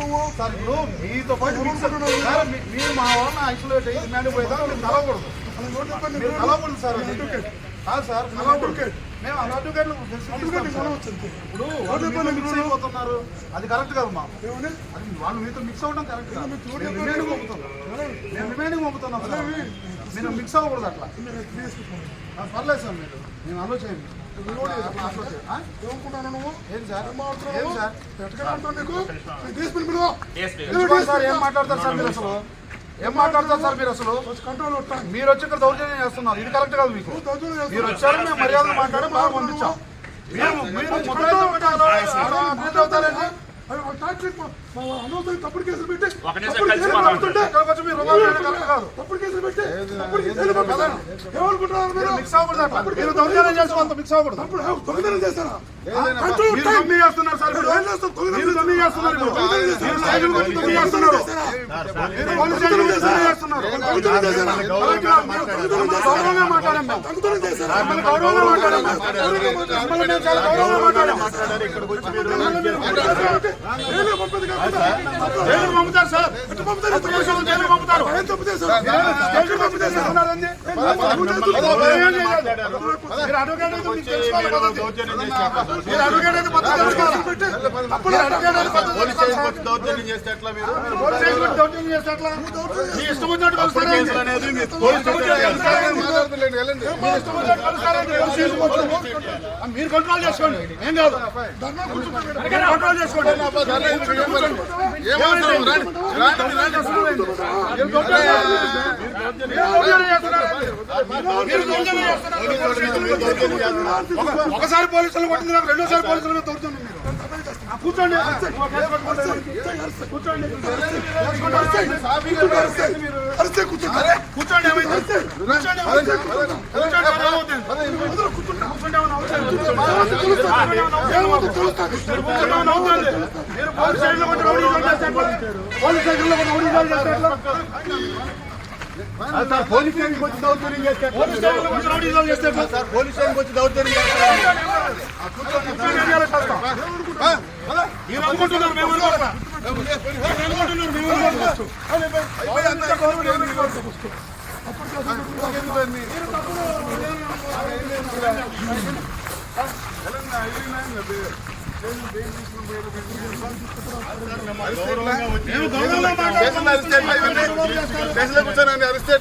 నువ్వు సార్ ఇప్పుడు మీతో పాటు మీరు మా వాళ్ళని ఐసోలేట్ అయ్యి రిమాండ్ పోయేదాకా మీరు కలవకూడదు మీరు కలవకూడదు సార్ అది. కాదు సార్ కలవకూడదు మేము అడ్వకేట్లు వచ్చింది ఇప్పుడు మిక్స్ అయిపోతున్నారు అది కరెక్ట్ కాదు మా అది వాళ్ళు మీతో మిక్స్ అవ్వడం కరెక్ట్ కాదు మేము రిమైండింగ్ పంపుతున్నాం మేము రిమైండింగ్ పంపుతున్నాం మీరు మిక్స్ అవ్వకూడదు అట్లా పర్లేదు సార్ మీరు నేను అలో చేయండి అట్లా అలో చేయండి. ఆ? ఏమనుకున్నాను నువ్వు ఏం సార్ నేను మాట్లాడతారు మీరు అసలు ఏం మాట్లాడతారు సార్ మీరు అసలు కంట్రోల్ మీరు వచ్చి ఇక్కడ దౌర్జన్యం చేస్తున్నారు ఇది కరెక్ట్ కాదు మీకు. మీరు వచ్చారు మేము మర్యాదలు మాట్లాడి బాగా పంపించాం మీరు మీరు అవుతారండి తప్పుడు కేసులు పెట్టి తప్పుడు కేసులు పెట్టి తప్పుడు కేసులు పెడతారు. ఏమనుకుంటున్నారు మీరు మిక్స్ అవ్వకూడదు అట్లా మీరు దౌర్జన్యం చేసుకోవాలి మిక్స్ అవ్వకూడదు తప్పుడు ఏం దొంగతనం చేశారా మీరు కంట్రోల్ ఉంటాయి. దొంగ చేస్తున్నారు సార్ ఇప్పుడు ఏం చేస్తాం? దొంగతనం మీరు దొంగ చేస్తున్నారు ఇప్పుడు దొంగతనం మీరు చేశారా? స్టేషన్ గురించి దొంగ చేస్తున్నారు మీరు పోలీస్ స్టేషన్ గురించి దొంగ చేస్తున్నారు దొంగతనం చేశారా? కరెక్ట్ కాదు. మీరు మిమ్మల్ని గౌరవంగా మాట్లాడాం మేము దొంగతనం చేశారా? మిమ్మల్ని గౌరవంగా మాట్లాడాం మేము. మిమ్మల్ని మేము చాలా గౌరవంగా మాట్లాడాం ఏమీ పంపేది కాకుండా జైలుకు పంపుతారు సార్ జైలుకు పంపుతారు ఏం తప్పు చేశారు? స్టేషన్ తప్పు చేస్తున్నారండి మీరు అడ్వకేట్ అయితే మీకు తెలుసుకోవాలి పద్ధతి. మీరు అడ్వకేట్ అయితే పద్ధతి తెలుసుకోవాలి అప్పుడు అడ్వకేట్ అయితే పద్ధతి తెలుసుకోవాలి సార్. దౌర్జన్యం చేస్తే ఎట్లా మీరు దౌర్జన్యం చేస్తే ఎట్లా? మీ ఇష్టం వచ్చినట్టు అనేది. ఆ, మీరు కంట్రోల్ చేసుకోండి. ఏం కాదు. కంట్రోల్ చేసుకోండి. ఒకసారి పోలీసులు కొట్టింది నాకు రెండోసారి పోలీసుల మీరు ఆ, కూర్చోండి కూర్చోండి? కూర్చోండి? సార్ పోలీస్ స్టేషన్కి వచ్చి దౌర్జన్యం చేస్తే ఎట్లా? పోలీస్ స్టేషన్లో కొట్టి రౌడీజం చేస్తే ఎట్లా? సార్ పోలీస్ స్టేషన్కి వచ్చి దౌర్జన్యం చేస్తే మాట్లాడుతున్నాం. స్టేషన్లో కూర్చొని అరిస్తే